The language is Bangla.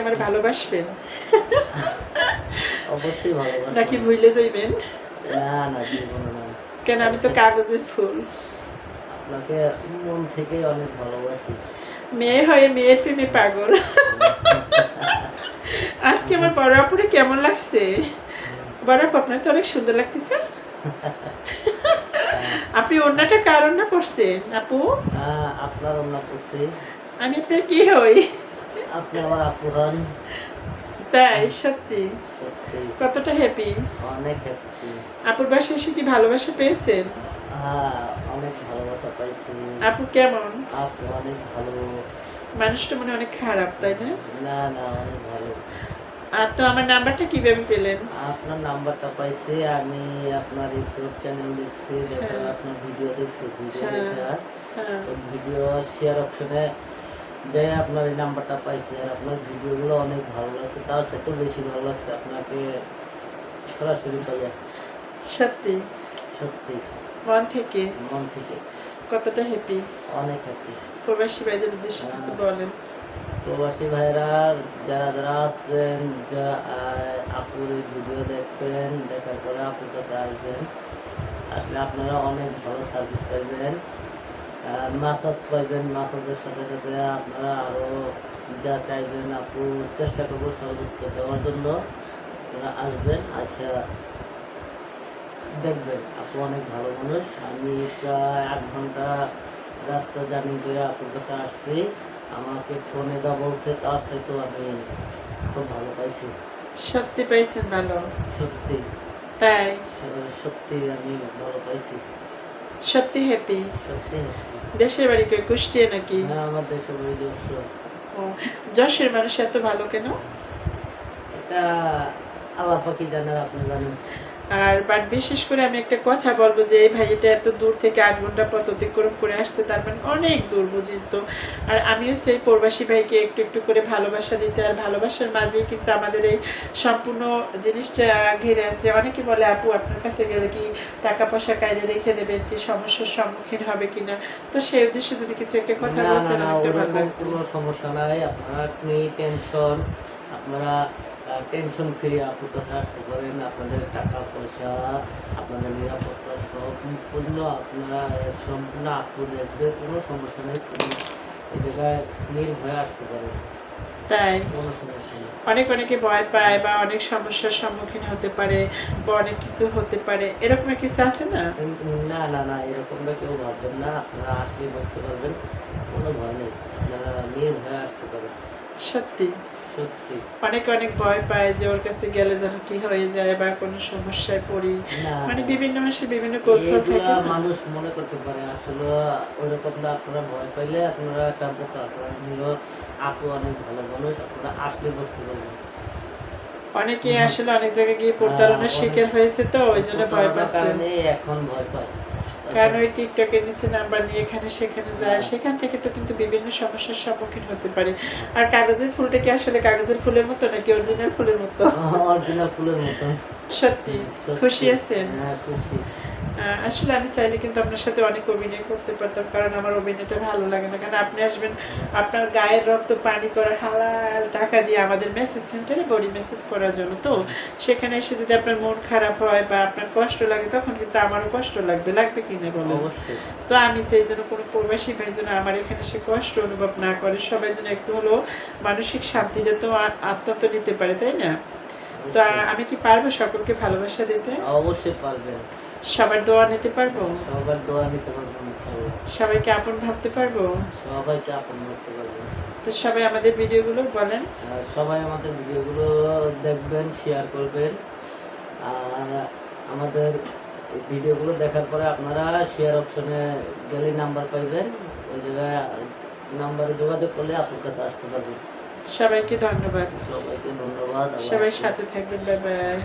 আমার ভালোবাসবেন। অবশ্যই ভালোবাসি নাকি ভুলে যাইবেন? না না কেন আমি তো কাগজের ফুল। আপনাকে মন থেকে অনেক ভালোবাসি। মেয়ে হয়ে মেয়ের প্রেমে পাগল। আজকে আমার বড় আপুরে কেমন লাগছে? বড় আপু আপনার তো অনেক সুন্দর লাগতেছে। আপনি অন্যটা কারণ না করছেন? আপু? আহ, আপনার অন্য করছি। আমি আপনার কি হই? আপনি আমার আপু হন তাই সত্যি? কতটা হ্যাপি অনেক হ্যাপি আপুর বাসায় এসে কি ভালোবাসা পেয়েছেন? হ্যাঁ অনেক ভালোবাসা পাইছি। আপু কেমন? আপু অনেক ভালো। মানুষটা মনে অনেক খারাপ তাই না? না না অনেক ভালো। আর তো আমার নাম্বারটা কীভাবে পেলেন? আপনার নাম্বারটা পাইছি আমি আপনার ইউটিউব চ্যানেল দেখছি হ্যাঁ। আপনার ভিডিও দেখছি ভিডিও হ্যাঁ। দেখা। ভিডিও শেয়ার অপশনে যে আপনার এই নাম্বারটা পাইছি আর আপনার ভিডিওগুলো অনেক ভালো লাগছে তার সাথে বেশি ভালো লাগছে আপনাকে সরাসরি পাইয়া সত্যি? সত্যি। মন থেকে? মন থেকে। কতটা হ্যাপি অনেক হ্যাপি প্রবাসী ভাইদের উদ্দেশ্যে কিছু বলেন। প্রবাসী ভাইরা যারা যারা আছেন আপুর এই ভিডিও দেখবেন দেখার পরে আপুর কাছে আসবেন। আসলে আপনারা অনেক ভালো সার্ভিস পাইবেন। মাসাজ পাইবেন মাসাজের সাথে সাথে আপনারা আরও যা চাইবেন আপু চেষ্টা করব সর্বোচ্চ দেওয়ার জন্য। আপনারা আসবেন আসা দেখবেন আপু অনেক ভালো মানুষ। আমি প্রায় আট ঘণ্টা রাস্তা জার্নি করে আপুর কাছে আসছি। আমাকে ফোনে যা বলছে তার সাথেও আমি খুব ভালো পাইছি। সত্যি পাইছেন ভালো। সত্যি। তাই? সত্যি আমি ভালো পাইছি। সত্যি হ্যাপি সত্যি? দেশের বাড়ি কই? কুষ্টিয়া নাকি? হ্যাঁ আমার দেশের বাড়ি যশোর। ও, যশের মানুষ এত ভালো কেন? এটা আল্লাহ পাকি জানেন আপনি জানেন। আর বাট বিশেষ করে আমি একটা কথা বলব যে এই ভাইটা এত দূর থেকে আট ঘণ্টা পথ অতিক্রম করে আসছে তার মানে অনেক দূর বুঝিত তো। আর আমিও সেই প্রবাসী ভাইকে একটু একটু করে ভালোবাসা দিতে আর ভালোবাসার মাঝেই কিন্তু আমাদের এই সম্পূর্ণ জিনিসটা ঘিরে আছে। অনেকে বলে আপু আপনার কাছে গেলে কি টাকা পয়সা কাইরে রেখে দেবেন? কি সমস্যার সম্মুখীন হবে কিনা তো সেই উদ্দেশ্যে যদি কিছু একটা কথা লাগতো। কোনো সমস্যা নাই। আপনারা আপনি টেনশন আপনারা টেনশন ফ্রি আপুর কাছে আসতে পারেন। আপনাদের টাকা পয়সা আপনাদের নিরাপত্তা সম্পূর্ণ আপনারা সম্পূর্ণ আপু দেখবে কোনো সমস্যা নেই কোনো জায়গায় নির্ভয়ে আসতে পারেন। তাই? অনেক অনেকে ভয় পায় বা অনেক সমস্যার সম্মুখীন হতে পারে বা অনেক কিছু হতে পারে। এরকমের কিছু আছে না? না না না এরকমটা কেউ ভাববেন না। আপনারা আসলে বুঝতে পারবেন কোনো ভয় নেই। আপনারা নির্ভয়ে আসতে পারেন। সত্যি। অনেক অনেক ভয় পায় যে ওর কাছে গেলে যেন কি হয়ে যায় বা কোনো সমস্যায় পড়ি। মানে বিভিন্ন মানুষের বিভিন্ন কৌতূহল থাকে মানুষ মনে করতে পারে আসলে ওইরকম না আপনারা ভয় পাইলে আপনারা একটা বোকা আপু অনেক ভালো মানুষ আপনারা আসলে বুঝতে পারবেন। অনেকে আসলে অনেক জায়গায় গিয়ে প্রতারণার শিকার হয়েছে তো ওই জন্য ভয় পাচ্ছে। এখন ভয় পায়। কারণ ওই টিকটকের নিচে নাম্বার নিয়ে এখানে সেখানে যায়। সেখান থেকে তো কিন্তু বিভিন্ন সমস্যার সম্মুখীন হতে পারে। আর কাগজের ফুলটা কি আসলে কাগজের ফুলের মতো নাকি অরিজিনাল ফুলের মতো? অরিজিনাল ফুলের মতো। সত্যি। খুশি আছেন? হ্যাঁ খুশি। আসলে আমি চাইলে কিন্তু আপনার সাথে অনেক অভিনয় করতে পারতাম কারণ আমার অভিনয়টা ভালো লাগে না। কারণ আপনি আসবেন আপনার গায়ের রক্ত পানি করে হালাল টাকা দিয়ে আমাদের মেসেজ সেন্টারে বডি মেসেজ করার জন্য। তো সেখানে এসে যদি আপনার মন খারাপ হয় বা আপনার কষ্ট লাগে তখন কিন্তু আমারও কষ্ট লাগবে। লাগবে কি না বলো তো আমি সেই জন্য কোনো প্রবাসী ভাই যেন আমার এখানে সে কষ্ট অনুভব না করে সবাই যেন একটু হলেও মানসিক শান্তিটা তো আ- আত্মন্ত নিতে পারে তাই না? তো আমি কি পারব সকলকে ভালোবাসা দিতে? অবশ্যই পারবেন। সবার দোয়া নিতে পারব? সবার দোয়া নিতে ইনশাআল্লাহ। সবাইকে আপন ভাবতে পারব? সবাইকে আপন করতে পারবেন তো সবাই আমাদের ভিডিওগুলো বলেন। সবাই আমাদের ভিডিওগুলো দেখবেন শেয়ার করবেন। আর আমাদের ভিডিওগুলো দেখার পরে আপনারা শেয়ার অপশনে গেলে নাম্বার পাইবেন। ওই জায়গায় নাম্বারে যোগাযোগ করলে আপনার কাছে আসতে পারবেন। সবাইকে ধন্যবাদ। সবাইকে ধন্যবাদ সবাই সাথে থাকবেন বাই বাই